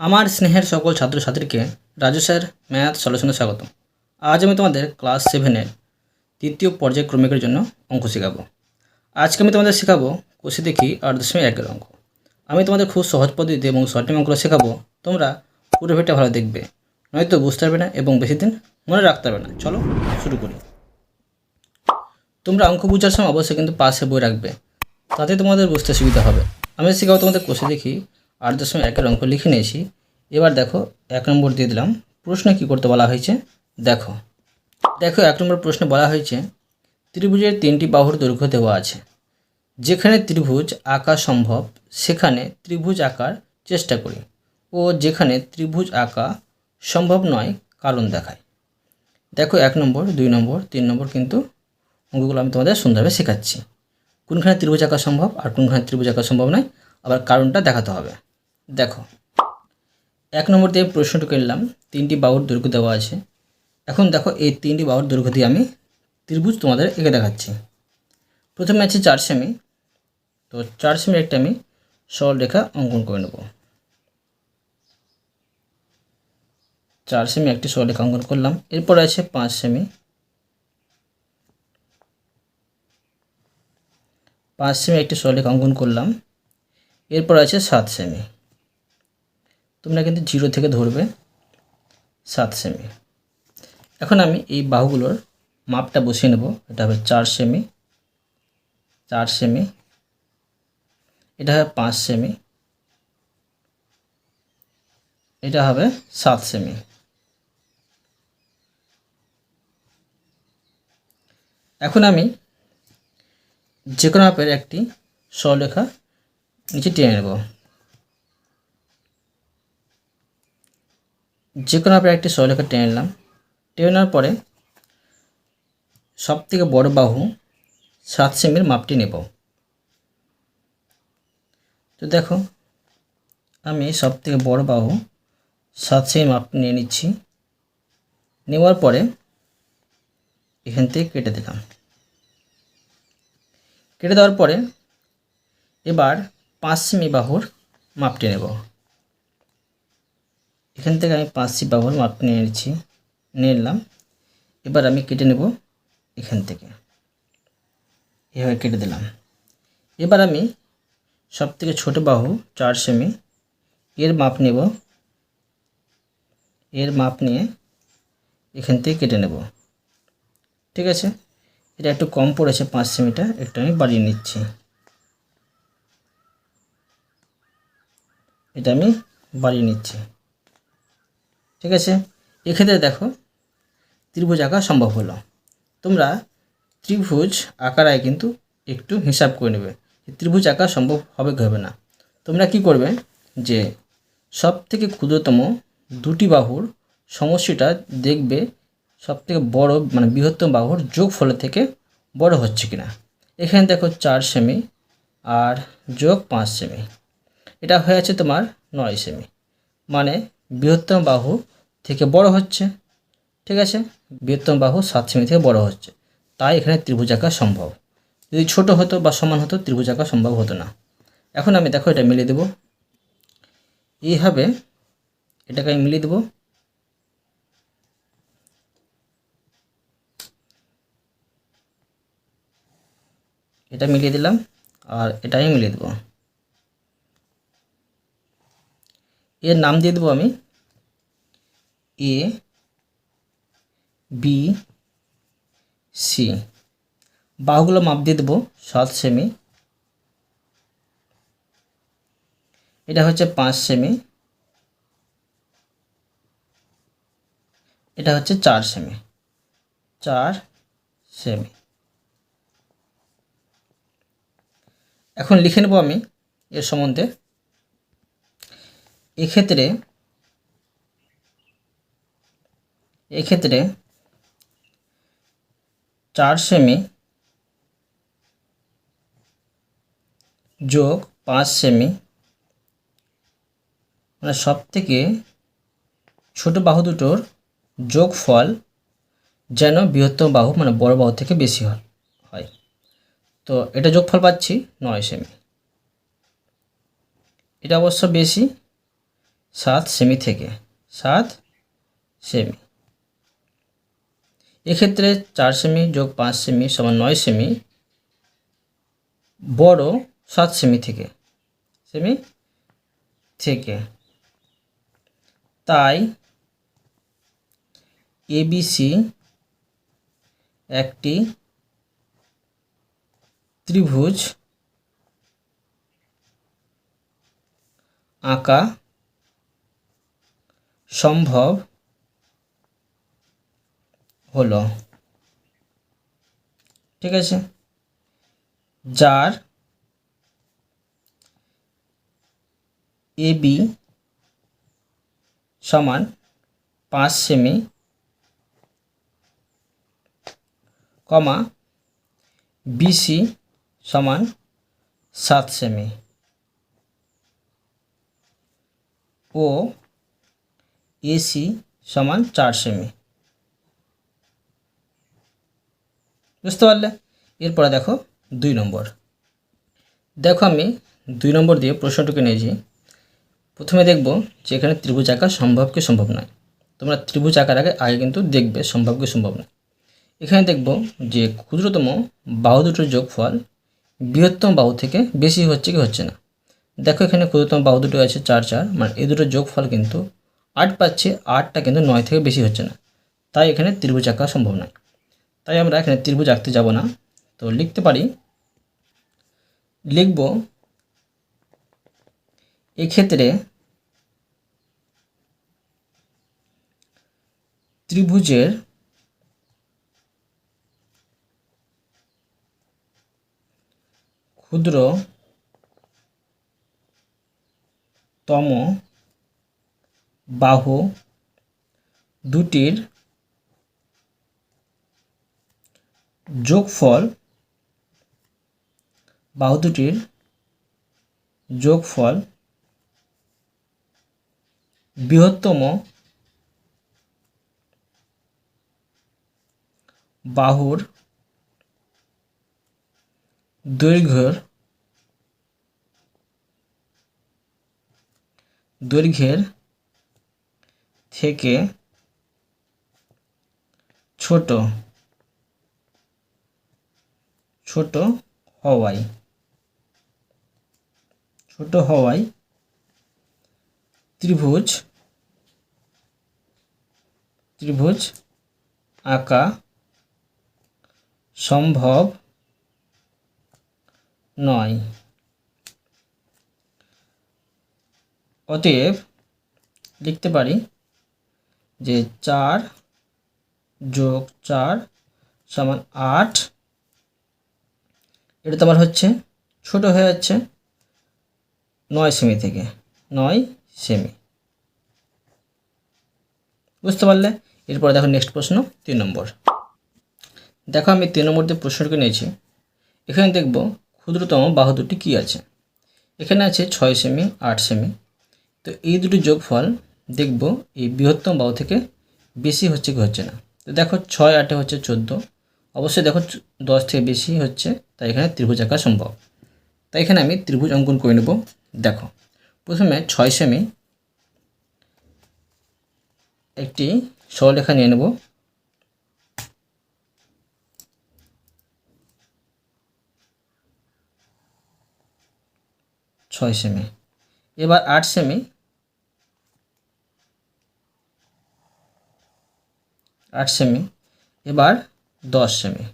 আমার স্নেহের সকল ছাত্রছাত্রীকে রাজু স্যার ম্যাথ সলিউশনে স্বাগতম। আজ আমি তোমাদের ক্লাস সেভেনের তৃতীয় পর্যায়ক্রমিকের জন্য অঙ্ক শেখাবো। আজকে আমি তোমাদের শেখাবো কষে দেখি আট দশমিক একের অঙ্ক। আমি তোমাদের খুব সহজ পদ্ধতিতে এবং টাইম অঙ্কগুলো শেখাবো। তোমরা পুরো ভিডিওটা ভালো দেখবে। নয়তো বুঝতে পারবে না এবং বেশি দিন মনে রাখতে পারবে না। চলো শুরু করি। তোমরা অঙ্ক বোঝার সময় অবশ্যই কিন্তু পাশে বই রাখবে। তাতে তোমাদের বুঝতে সুবিধা হবে। আমি শেখাবো তোমাদের কোষে দেখি আট দশমিক একের অঙ্ক লিখে নিয়েছি। এবার দেখো, এক নম্বর দিয়ে দিলাম। প্রশ্ন কি করতে বলা হয়েছে? দেখো। দেখো, এক নম্বর প্রশ্নে বলা হয়েছে, ত্রিভুজের তিনটি বাহুর দৈর্ঘ্য দেওয়া আছে। যেখানে ত্রিভুজ আঁকা সম্ভব, সেখানে ত্রিভুজ আঁকার চেষ্টা করি। ও যেখানে ত্রিভুজ আঁকা সম্ভব নয়, কারণ দেখায়। দেখো, এক নম্বর, দুই নম্বর, তিন নম্বর কিন্তু অঙ্কগুলো আমি তোমাদের সুন্দরভাবে শেখাচ্ছি। কোনখানে ত্রিভুজ আঁকা সম্ভব আর কোনখানে ত্রিভুজ আঁকা সম্ভব নয়, আবার কারণটা দেখাতে হবে। দেখো, এক নম্বর দিয়ে প্রশ্নটুকু এলাম, তিনটি বাহুর দৈর্ঘ্য দেওয়া আছে। এখন দেখো, এই তিনটি বাহুর দৈর্ঘ্য দিয়ে আমি ত্রিভুজ তোমাদের এঁকে দেখাচ্ছি। প্রথমে আছে চার সেমি, তো চার সেমির একটা আমি সরল রেখা অঙ্কন করে নেব। চার সেমি একটি সরল রেখা অঙ্কন করলাম, এরপর আছে পাঁচ সেমি। পাঁচ সেমি একটি সরলেখ অঙ্কন করলাম, এরপর আছে সাত সেমি। তোমরা কিন্তু জিরো থেকে ধরবে সাত সেমি এখন আমি এই বাহুগুলোর মাপটা বসিয়ে নেব। এটা হবে চার সেমি চার সেমি এটা হবে পাঁচ সেমি এটা হবে সাত সেমি এখন আমি যে কোনো একটি সরলেখা নিচে টেনে নেব। যে কোনো মাপের একটি সরলেখা টেনে নিলাম। টেনে নেওয়ার পরে সব থেকে বড় বাহু সাত সেমির মাপটি নেব। তো দেখো, আমি সব থেকে বড় বাহু সাত সেমি মাপ নিয়ে নিচ্ছি। নেওয়ার পরে এখান থেকে কেটে দিলাম। কেটে দেওয়ার পরে এবার পাঁচ সেমি বাহুর মাপটি নেব। এখান থেকে আমি পাঁচ সেমি বাহুর মাপ নিয়ে নিচ্ছি নিয়ে নিলাম। এবার আমি কেটে নেব এখান থেকে। এভাবে কেটে দিলাম। এবার আমি সব থেকে ছোটো বাহু চার সেমি, এর মাপ নেব। এর মাপ নিয়ে এখান থেকে কেটে নেব। ঠিক আছে? এটা একটু কম পড়েছে, পাঁচ সেমিটা একটু আমি বাড়িয়ে নিচ্ছি। এটা আমি বাড়িয়ে নিচ্ছি। ঠিক আছে? এক্ষেত্রে দেখো, ত্রিভুজ আঁকা সম্ভব হলো। তোমরা ত্রিভুজ আঁকার আগে কিন্তু একটু হিসাব করে নেবে ত্রিভুজ আঁকা সম্ভব হবে হবে না। তোমরা কি করবে যে সব থেকে ক্ষুদ্রতম দুটি বাহুর সমষ্টিটা দেখবে সব থেকে বড় মানে বৃহত্তম বাহুর যোগ ফলের থেকে বড় হচ্ছে কিনা। এখানে দেখো চার সেমি আর যোগ পাঁচ সেমি। এটা হয়ে আছে তোমার নয় সেমি। মানে বৃহত্তম বাহু থেকে বড় হচ্ছে, ঠিক আছে? বৃহত্তম বাহু সাত সেমি থেকে বড় হচ্ছে। তাই এখানে ত্রিভুজ আঁকা সম্ভব। যদি ছোট হতো বা সমান হতো, ত্রিভুজ আঁকা সম্ভব হতো না। এখন আমি দেখো এটা মিলিয়ে দেবো। এইভাবে এটাকে আমি মিলিয়ে দেবো। এটা মিলিয়ে দিলাম আর এটাই মিলিয়ে দেবো। এর নাম দিয়ে দেবো আমি এ বি সি বাহুগুলো মাপ দিয়ে দেবো, সাত সেমি। এটা হচ্ছে পাঁচ সেমি। এটা হচ্ছে চার সেমি। চার সেমি। এখন লিখে নেব আমি এর সম্বন্ধে। এক্ষেত্রে এক্ষেত্রে চার সেমি যোগ পাঁচ সেমি মানে সব থেকে ছোটো বাহু দুটোর যোগফল যেন বৃহত্তম বাহু মানে বড় বাহু থেকে বেশি হয় হয়। তো এটা যোগফল পাচ্ছি নয় সেমি এটা অবশ্য বেশি, সাত সেমি থেকে, সাত সেমি এক্ষেত্রে চার সেমি যোগ পাঁচ সেমি সমান নয় সেমি বড় সাত সেমি থেকে সেমি থেকে। তাই এবিসি একটি ত্রিভুজ আঁকা সম্ভব হলো। ঠিক আছে? যার এবি সমান পাঁচ সেমি কমা বিসি সমান সাত সেমি। ও এসি সমান চার সেমি। বুঝতে পারলে? এরপরে দেখো দুই নম্বর। দেখো আমি দুই নম্বর দিয়ে প্রশ্নটুকু নিয়েছি প্রথমে দেখব যে এখানে ত্রিভুজ আঁকা সম্ভব কি সম্ভব নয়। তোমরা ত্রিভুজ আঁকার আগে আগে কিন্তু দেখবে সম্ভব কি সম্ভব নয়। এখানে দেখব যে ক্ষুদ্রতম বাহু দুটোর যোগফল বৃহত্তম বাহু থেকে বেশি হচ্ছে কি হচ্ছে না। দেখো এখানে ক্ষুদ্রতম বাহু দুটো আছে চার চার মানে এই দুটোর যোগফল কিন্তু আট পাচ্ছে আটটা কিন্তু নয় থেকে বেশি হচ্ছে না। তাই এখানে ত্রিভুজ আঁকা সম্ভব নয়। তাই আমরা এখানে ত্রিভুজ আঁকতে যাব না। তো লিখতে পারি, লিখব, এক্ষেত্রে ত্রিভুজের ক্ষুদ্র তম বাহু দুটির যোগফল বাহু দুটির যোগফল বৃহত্তম বাহুর দৈর্ঘ্যের দৈর্ঘ্যের থেকে ছোট। ছোট হওয়ায় ছোট হওয়ায় ত্রিভুজ ত্রিভুজ আঁকা সম্ভব নয়। অতএব লিখতে পারি যে চার যোগ চার সমান আট এটা তোমার হচ্ছে ছোট হয়ে যাচ্ছে নয় সেমি থেকে। নয় সেমি। বুঝতে পারলে? এরপর দেখো নেক্সট প্রশ্ন, তিন নম্বর। দেখো আমি তিন নম্বর দিয়ে প্রশ্নটিকে নিয়েছি, এখানে দেখব ক্ষুদ্রতম বাহু দুটি কী আছে? এখানে আছে ছয় সেমি, আট সেমি। তো এই দুটি যোগফল দেখব এই বৃহত্তম বাহু থেকে বেশি হচ্ছে কি হচ্ছে না। তো দেখো ছয় আটে হচ্ছে চোদ্দ অবশ্যই দেখো দশ থেকে বেশি হচ্ছে, তাই এখানে ত্রিভুজ আঁকা সম্ভব। তাই এখানে আমি ত্রিভুজ অঙ্কন করে নেব, দেখো। প্রথমে ছয় সেমি একটি সরলরেখা নিয়ে নেব। ছয় সেমি। এবার আট সেমি। আট সেমি। এবার দশ সেমি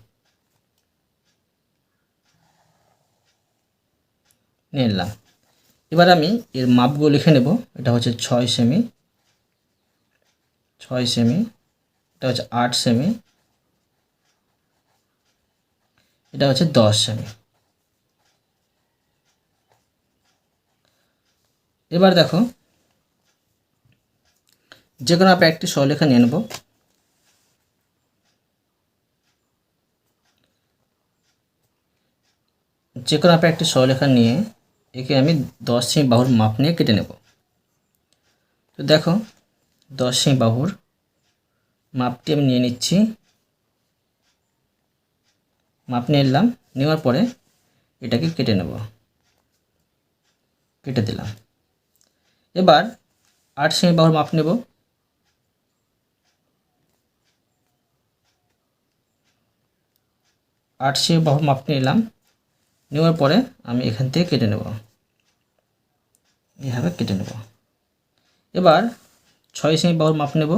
নিলাম। এবার আমি এর মাপগুলো লিখে নেব। এটা হচ্ছে ছয় সেমি ছয় সেমি এটা হচ্ছে আট সেমি এটা হচ্ছে দশ সেমি এবার দেখো যে কোনো আপনি একটি সরলেখা নিয়ে নেব। যে কোনো আপনার একটি সরলেখা নিয়ে একে আমি দশ সেমি বাহুর মাপ নিয়ে কেটে নেব। তো দেখো, দশ সেমি বাহুর মাপটি আমি নিয়ে নিচ্ছি। মাপ নিয়ে নিলাম, নেওয়ার পরে এটাকে কেটে নেব। কেটে দিলাম। এবার আট সেমি বাহুর মাপ নেব। আট সেমি বাহুর মাপ নিয়ে নিলাম। নেওয়ার পরে আমি এখান থেকে কেটে নেব। এইভাবে কেটে নেব। এবার ছয় সেমি বাহুর মাপ নেব।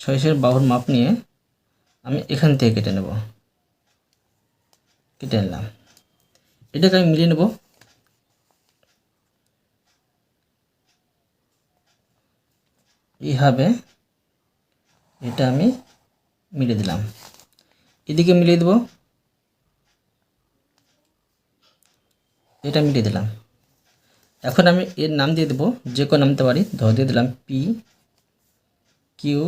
ছয় সেমি বাহুর মাপ নিয়ে আমি এখান থেকে কেটে নেব। কেটে নিলাম। এটাকে আমি মিলিয়ে নেব। এইভাবে এটা আমি মিলিয়ে দিলাম। এদিকে মিলিয়ে দেব। এটা মিলিয়ে দিলাম। এখন আমি এর নাম দিয়ে দেবো, যে কোনো নামতে পারি। ধর, দিয়ে দিলাম পি কিউ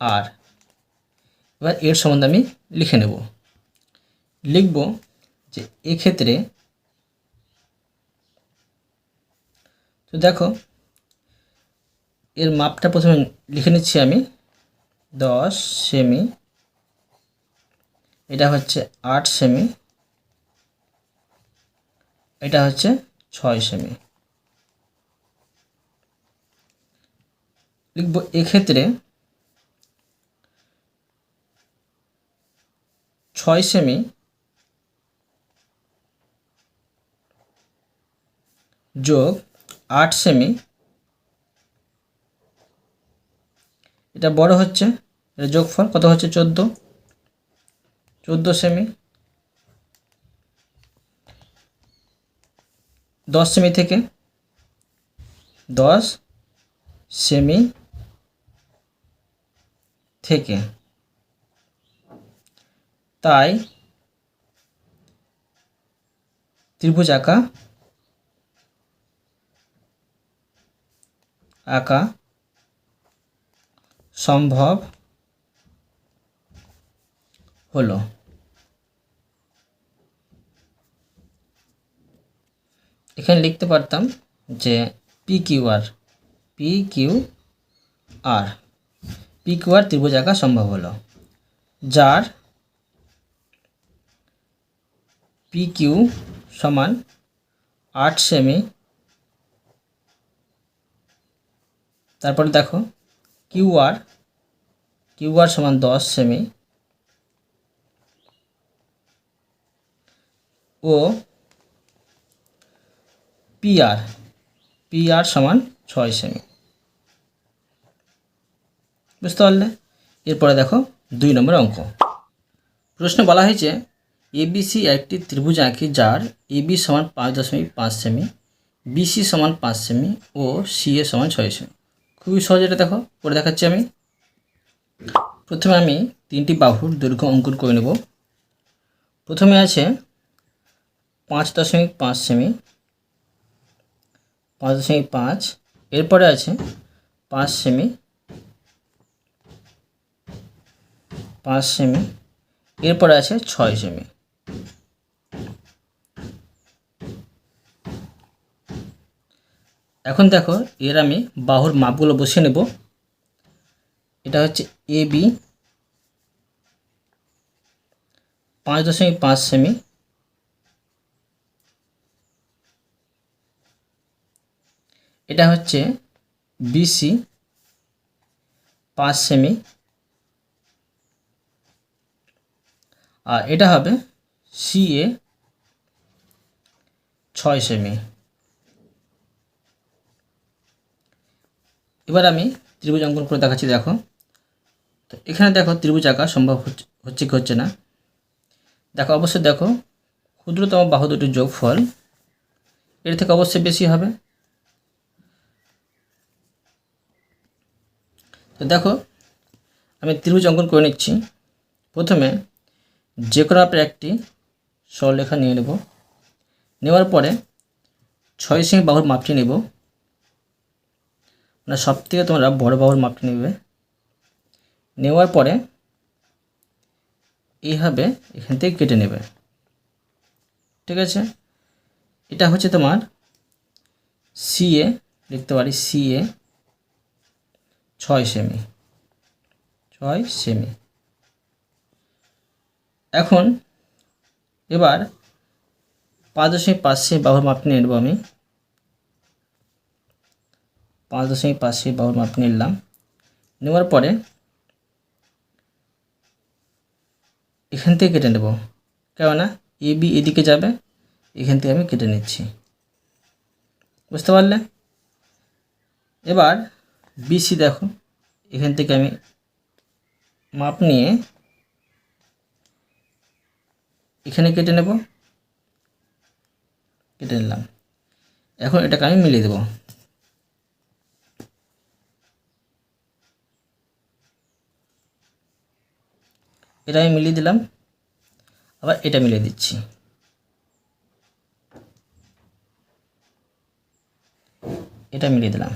আর এবার এর সম্বন্ধে আমি লিখে নেব। লিখব যে এক্ষেত্রে তো দেখো, এর মাপটা প্রথমে লিখে নিচ্ছি আমি। দশ সেমি এটা হচ্ছে আট সেমি। এটা হচ্ছে ছয় সেমি। লিখব এক্ষেত্রে ছয় সেমি যোগ আট সেমি। এটা বড় হচ্ছে, এটা যোগফল কত হচ্ছে? চোদ্দ। চোদ্দ সেমি দশ সেমি থেকে দশ সেমি থেকে। তাই ত্রিভুজ আঁকা আঁকা সম্ভব হলো। এখানে লিখতে পারতাম যে P Q R P Q R P Q R ত্রিভুজ আঁকা সম্ভব হলো, যার পি কিউ সমান আট সেমি তারপরে দেখো কিউ আর কিউ আর সমান দশ সেমি ও পি আর পি আর সমান ছয় সেমি বুঝতে পারলে? এরপরে দেখো দুই নম্বর অঙ্ক। প্রশ্নে বলা হয়েছে এবিসি একটি ত্রিভুজ আঁকি যার এবি সমান পাঁচ দশমিক পাঁচ সেমি বিসি সমান পাঁচ সেমি ও সিএ সমান ছয় সেমি খুবই সহজ এটা দেখো করে দেখাচ্ছি আমি। প্রথমে আমি তিনটি বাহুর দৈর্ঘ্য অঙ্কন করে নেব। প্রথমে আছে পাঁচ দশমিক পাঁচ সেমি পাঁচ দশমিক পাঁচ। এরপরে আছে পাঁচ সেমি। পাঁচ সেমি। এরপরে আছে ছয় সেমি। এখন দেখো, এর আমি বাহুর মাপগুলো বসিয়ে নেব। এটা হচ্ছে এ বি। পাঁচ দশমিক পাঁচ সেমি। এটা হচ্ছে বিসি পাঁচ সেমি। আর এটা হবে সিএ ছয় সেমি। এবার আমি ত্রিভুজ অঙ্কন করে দেখাচ্ছি, দেখো। তো এখানে দেখো ত্রিভুজ আঁকা সম্ভব হচ্ছে কি হচ্ছে না? দেখো, অবশ্যই দেখো, ক্ষুদ্রতম বাহু দুটির যোগফল এর থেকে অবশ্যই বেশি হবে। তো দেখো, আমি ত্রিভুজ অঙ্কন করে নিচ্ছি। প্রথমে যে কোনো আপনি একটি সরলেখা নিয়ে নেব। নেওয়ার পরে ছয় সেমি বাহুর মাপটি নেব। মানে সব থেকে তোমরা বড় বাহুর মাপটি নেবে। নেওয়ার পরে এইভাবে এখান থেকে কেটে নেবে। ঠিক আছে? এটা হচ্ছে তোমার সিএ লিখতে পারি সিএ ছয় সেমি। ছয় সেমি। এখন এবার পাঁচ দশমিক পাঁচ সেমি বাহুর মাপ নিয়ে নেব আমি। পাঁচ দশমিক পাঁচ সেমি বাহুর মাপ নিলাম। নেওয়ার পরে এখান থেকে কেটে নেব। কেননা এ, বি এদিকে যাবে, এখান থেকে আমি কেটে নিচ্ছি। বুঝতে পারলে? এবার বিসি দেখো। এখান থেকে আমি মাপ নিয়ে এখানে কেটে নেব। কেটে নিলাম। এখন এটাকে আমি মিলিয়ে দেবো। এটা আমি মিলিয়ে দিলাম। আবার এটা মিলিয়ে দিচ্ছি। এটা মিলিয়ে দিলাম।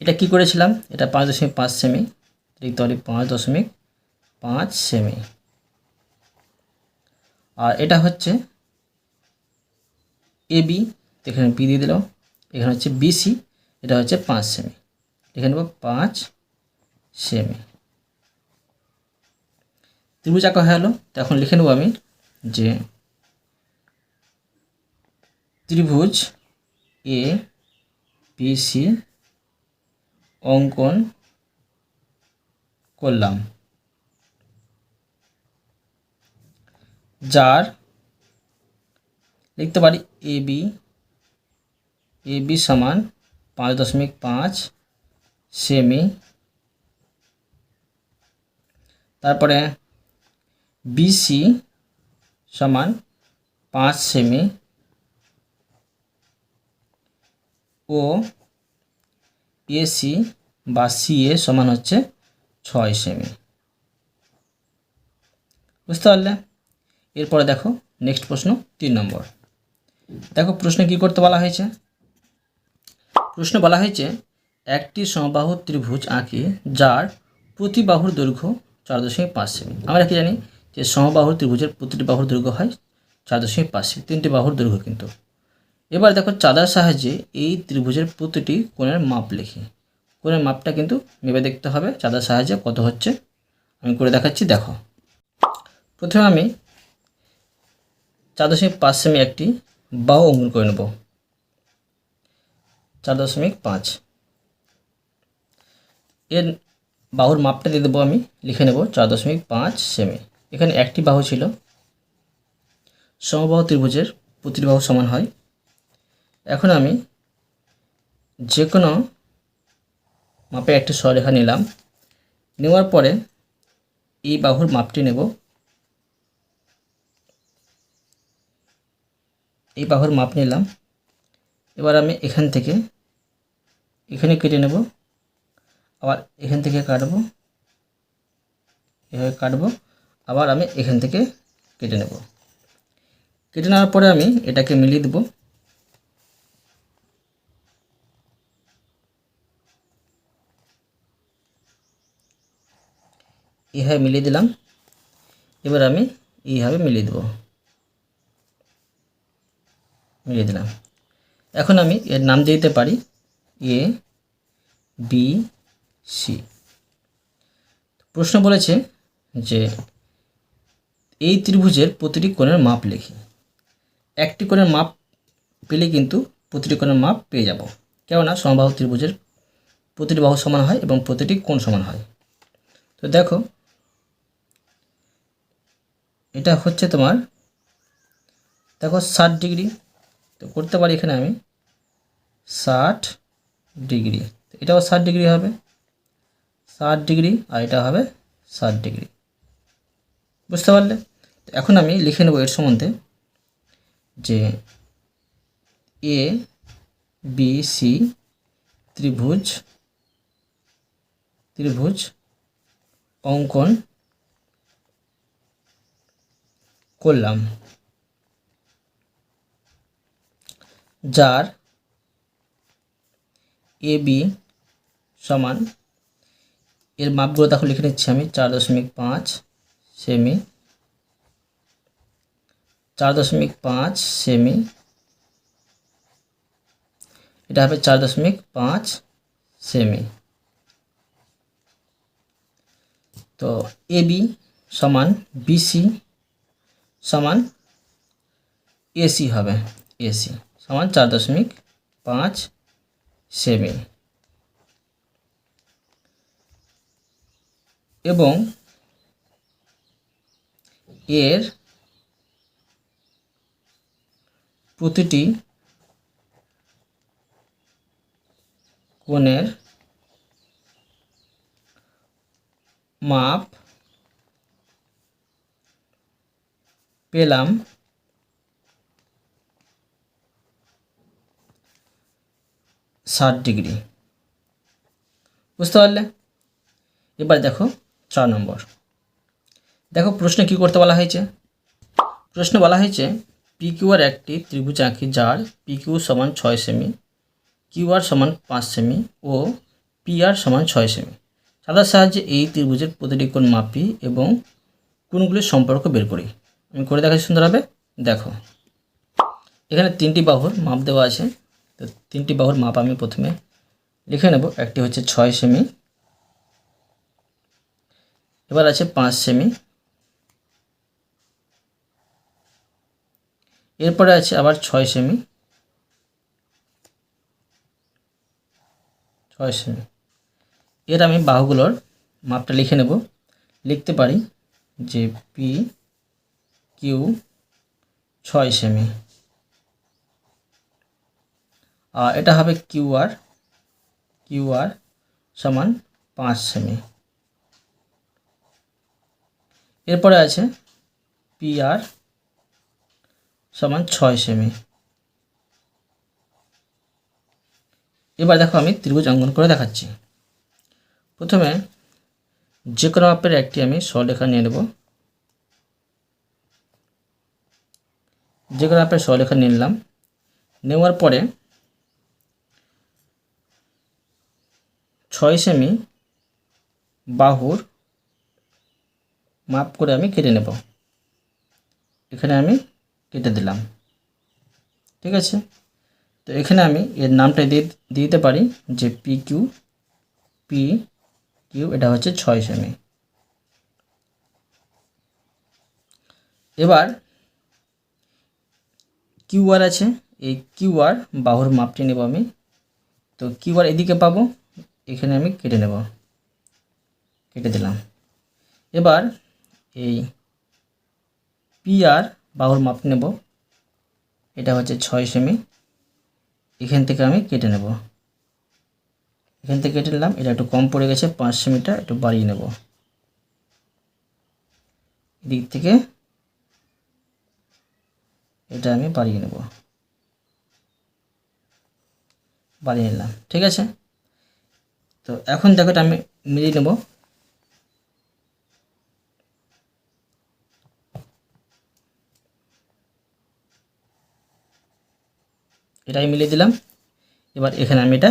এটা কি করেছিলাম? এটা পাঁচ দশমিক পাঁচ সেমি। লিখতে পারি পাঁচ দশমিক পাঁচ সেমি। আর এটা হচ্ছে এ বি, এখানে বি দিয়ে দিলাম। এখানে হচ্ছে বিসি এটা হচ্ছে পাঁচ সেমি। লিখে নেব পাঁচ সেমি। ত্রিভুজ আঁকা হয়ে গেলো। তো এখন লিখে নেব আমি যে ত্রিভুজ এ, বি, সি অঙ্কন করলাম। যার, লিখতে পারি এ বি এ বি সমান পাঁচ দশমিক পাঁচ সেমি। তারপরে বিসি সমান পাঁচ সেমি। ও এসি বা সিএ সমান হচ্ছে ছয় সেমি বুঝতে পারলে? এরপরে দেখো নেক্সট প্রশ্ন তিন নম্বর। দেখো প্রশ্নে কি করতে বলা হয়েছে? প্রশ্ন বলা হয়েছে একটি সমবাহু ত্রিভুজ আঁকি যার প্রতি বাহুর দৈর্ঘ্য চার দশমিক পাঁচ সেমি আমরা কি জানি যে সমবাহুর ত্রিভুজের প্রতিটি বাহুর দৈর্ঘ্য হয় চার দশমিক পাঁচ সেমি তিনটি বাহুর দৈর্ঘ্য কিন্তু। এবার দেখো চাঁদার সাহায্যে এই ত্রিভুজের প্রতিটি কোণের মাপ লিখি। কোণের মাপটা কিন্তু ভেবে দেখতে হবে চাঁদার সাহায্যে কত হচ্ছে। আমি করে দেখাচ্ছি, দেখো। প্রথমে আমি চার দশমিক পাঁচ সেমি একটি বাহু অঙ্কন করে নেব। চার দশমিক পাঁচ। এর বাহুর মাপটা দিয়ে দেবো আমি, লিখে নেব চার দশমিক পাঁচ সেমি। এখানে একটি বাহু ছিল। সমবাহু ত্রিভুজের প্রতিটি বাহু সমান হয়। এখন আমি যে কোনো মাপে একটি সরেখা নিলাম। নেওয়ার পরে এই বাহুর মাপটি নেব। এই বাহুর মাপ নিলাম। এবার আমি এখান থেকে, এখানে কেটে নেব। আবার এখান থেকে কাটবো। এভাবে কাটবো। আবার আমি এখান থেকে কেটে নেব। কেটে নেওয়ার পরে আমি এটাকে মিলিয়ে দেবো। এইভাবে মিলিয়ে দিলাম। এবার আমি এইভাবে মিলিয়ে দেব। মিলিয়ে দিলাম। এখন আমি এর নাম দিয়ে দিতে পারি এ, বি, সি। প্রশ্ন বলেছে যে এই ত্রিভুজের প্রতিটি কোণের মাপ লিখি। একটি কোণের মাপ পেলে কিন্তু প্রতিটি কোণের মাপ পেয়ে যাব। কেননা সমবাহু ত্রিভুজের প্রতিটি বাহু সমান হয় এবং প্রতিটি কোণ সমান হয়। তো দেখো এটা হচ্ছে তোমার, দেখো ষাট ডিগ্রি, তো করতে পারি এখানে আমি ষাট ডিগ্রি এটাও ষাট ডিগ্রি হবে, ষাট ডিগ্রি আর এটা হবে ষাট ডিগ্রি, বুঝতে পারলে? তো এখন আমি লিখে নেব এর সম্বন্ধে যে এ বি সি ত্রিভুজ ত্রিভুজ অঙ্কন করলাম। যার এ বি সমান, এর মাপগুলো তাহলে লিখে নিচ্ছি আমি, চার দশমিক পাঁচ সেমি, চার দশমিক পাঁচ সেমি, এটা হবে চার দশমিক পাঁচ সেমি। তো এ বি সমান বিসি समान ए सी है ए सी समान चार दशमिक पाँच सेमी एवं एर प्रति कणर माप পেলাম। ষাট ডিগ্রি। বুঝতে পারলে? এবার দেখো চার নম্বর। দেখো প্রশ্নে কি করতে বলা হয়েছে? প্রশ্নে বলা হয়েছে পি কিউআর একটি ত্রিভুজ আঁকি যার পি কিউ সমান ছয় সেমি কিউআর সমান পাঁচ সেমি ও পি আর সমান ছয় সেমি সাদার সাহায্যে এই ত্রিভুজের প্রতিটি কোণ মাপি এবং কোণগুলির সম্পর্ক বের করি। আমি করে দেখাচ্ছি সুন্দরভাবে দেখো। এখানে তিনটি বাহুর মাপ দেওয়া আছে। তো তিনটি বাহুর মাপ আমি প্রথমে লিখে নেব। একটি হচ্ছে ছয় সেমি। এবার আছে পাঁচ সেমি। এরপরে আছে আবার ছয় সেমি। ছয় সেমি। এর আমি বাহুগুলোর মাপটা লিখে নেব। লিখতে পারি যে পি কিউ ছয় সেমি। আর এটা হবে কিউ আর কিউ আর সমান পাঁচ সেমি। এরপরে আছে পি আর সমান ছয় সেমি। এবার দেখো আমি ত্রিভুজ অঙ্কন করে দেখাচ্ছি। প্রথমে যে কোনো মাপের একটি আমি সলেখা নিয়ে নেব। যে মাপের সলেখা নিলাম। নেওয়ার পরে ছয় সেমি বাহুর মাপ করে আমি কেটে নেব। এখানে আমি কেটে দিলাম। ঠিক আছে? তো এখানে আমি এর নামটা দিয়ে দিতে পারি যে পি কিউ পি কিউ এটা হচ্ছে ছয় সেমি। এবার কিউআর আছে, এই কিউআর বাহুর মাপটি নেব আমি। তো কিউআর এদিকে পাবো, এখানে আমি কেটে নেব। কেটে দিলাম। এবার এই পি আর বাহুর মাপ নেব। এটা হচ্ছে ছয় সেমি। এখান থেকে আমি কেটে নেব। এখান থেকে কেটে নিলাম, এটা একটু কম পড়ে গেছে, পাঁচ সেমিটা একটু বাড়িয়ে নেব। এদিক থেকে এটা আমি বাড়িয়ে নেব। বাড়িয়ে নিলাম, ঠিক আছে? তো এখন দেখো আমি মিলিয়ে নেব। এটাই মিলিয়ে দিলাম। এবার এখানে আমি এটা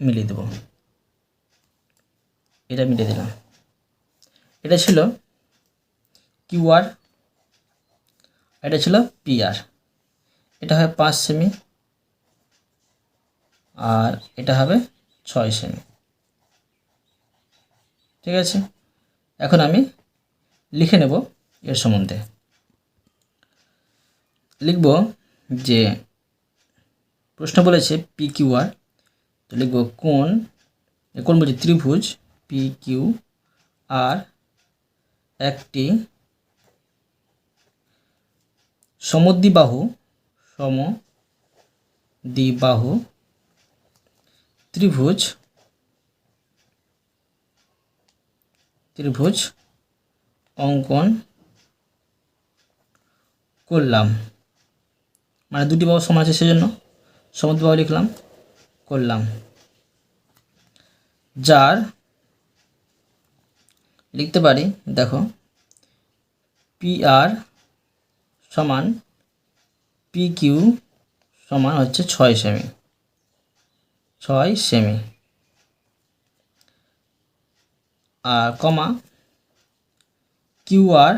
মিলিয়ে দেব। এটা মিলিয়ে দিলাম। এটা ছিল কিউআর এটা ছিল পিআর এটা হবে পাঁচ সেমি আর এটা হবে ছয় সেমি ঠিক আছে? এখন আমি লিখে নেব এর সম্বন্ধে। লিখব যে প্রশ্ন বলেছে পি কিউ আর তো লিখব কোন কোন বলছে ত্রিভুজ পি কিউ আর একটি সমদ্বিবাহু সমদ্বিবাহু, ত্রিভুজ ত্রিভুজ, অঙ্কন করলাম। মানে দুটি বাহু সমান আছে সেজন্য সমদ্বিবাহু লিখলাম, করলাম। যার, লিখতে পারি, দেখো পি আর সমান পি কিউ সমান হচ্ছে ছয় সেমি ছয় সেমি আর কমা কিউ আর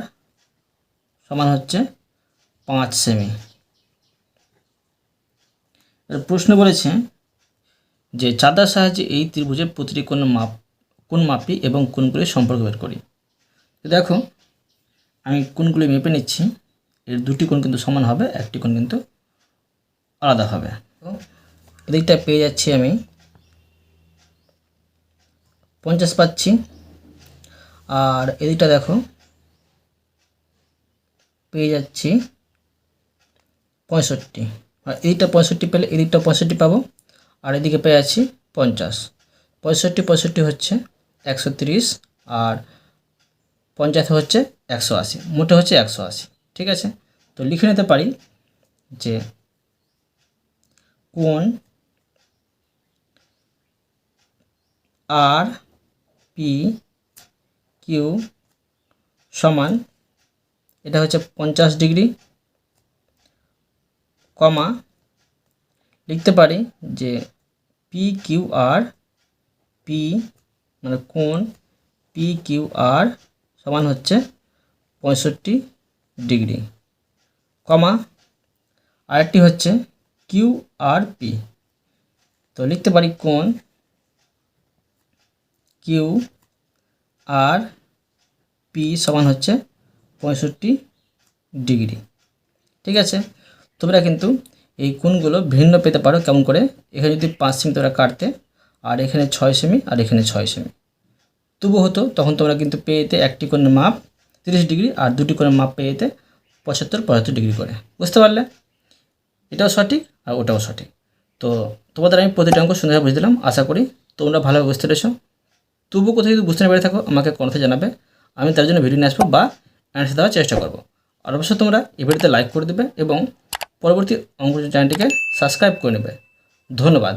সমান হচ্ছে পাঁচ সেমি প্রশ্ন বলেছে যে চাঁদার সাহায্যে এই ত্রিভুজের প্রতিটি কোন মাপ কোন মাপি এবং কোনগুলির সম্পর্ক বের করি। দেখো, আমি কোনগুলি মেপে নিচ্ছি। এর দুটি কোণ কিন্তু সমান হবে, একটি কোণ কিন্তু আলাদা হবে। তো এদিকটা পেয়ে যাচ্ছি আমি। পঞ্চাশ পাচ্ছি। আর এদিকটা দেখো, পেয়ে যাচ্ছি পঁয়ষট্টি। আর এদিকটা পঁয়ষট্টি পেলে এদিকটা পঁয়ষট্টি পাবো, আর এদিকে পেয়ে যাচ্ছি পঞ্চাশ। পঁয়ষট্টি পঁয়ষট্টি হচ্ছে একশো তিরিশ, আর পঞ্চাশ হচ্ছে একশো আশি। মোটে হচ্ছে একশো আশি। ঠিক আছে? তো লিখে নিতে পারি যে কোন আর পি কিউ সমান, এটা হচ্ছে পঞ্চাশ ডিগ্রি, কমা, লিখতে পারি যে পি কিউ আর পি মানে কোন পি কিউ আর সমান হচ্ছে পঁয়ষট্টি ডিগ্রি। কমা, আরেকটি হচ্ছে কিউ আর পি। তো লিখতে পারি কোন? কিউ আর পি সমান হচ্ছে পঁয়ষট্টি ডিগ্রি। ঠিক আছে? তোমরা কিন্তু এই কোণগুলো ভিন্ন পেতে পারো কেমন করে? এখানে যদি পাঁচ সেমি তোমরা কাটতে, আর এখানে ছয় সেমি, আর এখানে ছয় সেমি। তবু হতো, তখন তোমরা কিন্তু পেয়ে যেতে একটি কোণের মাপ তিরিশ ডিগ্রি আর দুটি কোণের মাপ পেয়ে যেতে পঁচাত্তর পঁচাত্তর ডিগ্রি করে। বুঝতে পারলে? এটাও সঠিক আর ওটাও সঠিক। তো তোমাদের আমি প্রতিটা অঙ্ক সুন্দরভাবে বুঝে দিলাম। আশা করি তোমরা ভালোভাবে বুঝতে পেরেছ। তবু কোথাও যদি বুঝতে না পেরে থাকো, আমাকে কোনোতে জানাবে। আমি তার জন্য ভিডিও নিয়ে আসব বা অ্যান্সার দেওয়ার চেষ্টা করব। আর অবশ্যই তোমরা এই ভিডিওতে লাইক করে দেবে এবং পরবর্তী অঙ্ক চ্যানেলটিকে সাবস্ক্রাইব করে নেবে। ধন্যবাদ।